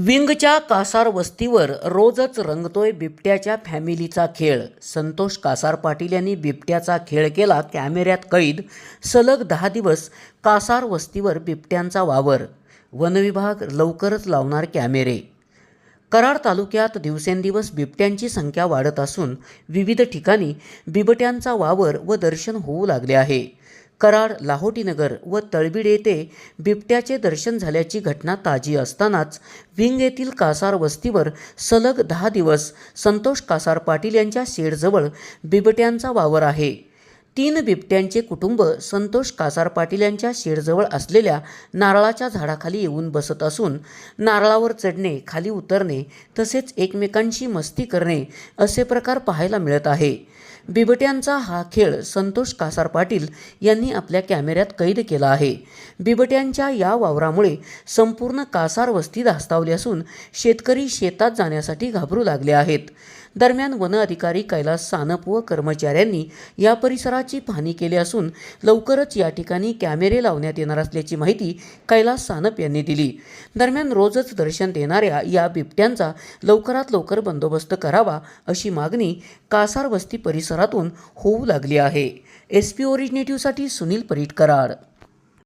विंगच्या कासार वस्तीवर रोजच रंगतोय बिबट्याच्या फॅमिलीचा खेळ. संतोष कासार पाटील यांनी बिबट्याचा खेळ केला कॅमेऱ्यात कैद. सलग दहा दिवस कासार वस्तीवर बिबट्यांचा वावर. वनविभाग लवकरच लावणार कॅमेरे. कराड तालुक्यात दिवसेंदिवस बिबट्यांची संख्या वाढत असून विविध ठिकाणी बिबट्यांचा वावर व दर्शन होऊ लागले आहे. कराड लाहोटीनगर व तळबीड येथे बिबट्याचे दर्शन झाल्याची घटना ताजी असतानाच विंग येथील कासार वस्तीवर सलग दहा दिवस संतोष कासार पाटील यांच्या शेडजवळ बिबट्यांचा वावर आहे. तीन बिबट्यांचे कुटुंब संतोष कासार पाटील यांच्या शेडजवळ असलेल्या नारळाच्या झाडाखाली येऊन बसत असून नारळावर चढणे खाली उतरणे तसेच एकमेकांशी मस्ती करणे असे प्रकार पाहायला मिळत आहे. बिबट्यांचा हा खेळ संतोष कासार पाटील यांनी आपल्या कॅमेऱ्यात कैद केला आहे. बिबट्यांच्या या वावरामुळे संपूर्ण कासार वस्ती धास्तावली असून शेतकरी शेतात जाण्यासाठी घाबरू लागले आहेत. दरम्यान वन अधिकारी कैलास सानप व कर्मचाऱ्यांनी या परिसरात परिसराची पाहणी केली असून लवकरच या ठिकाणी कॅमेरे लावण्यात येणार असल्याची माहिती कैलास सानप यांनी दिली. दरम्यान रोजच दर्शन देणाऱ्या या बिबट्यांचा लवकरात लवकर बंदोबस्त करावा अशी मागणी कासार वस्ती परिसरातून होऊ लागली आहे. एस पी ओरिजिनेटिव्हसाठी सुनील परीट कराड.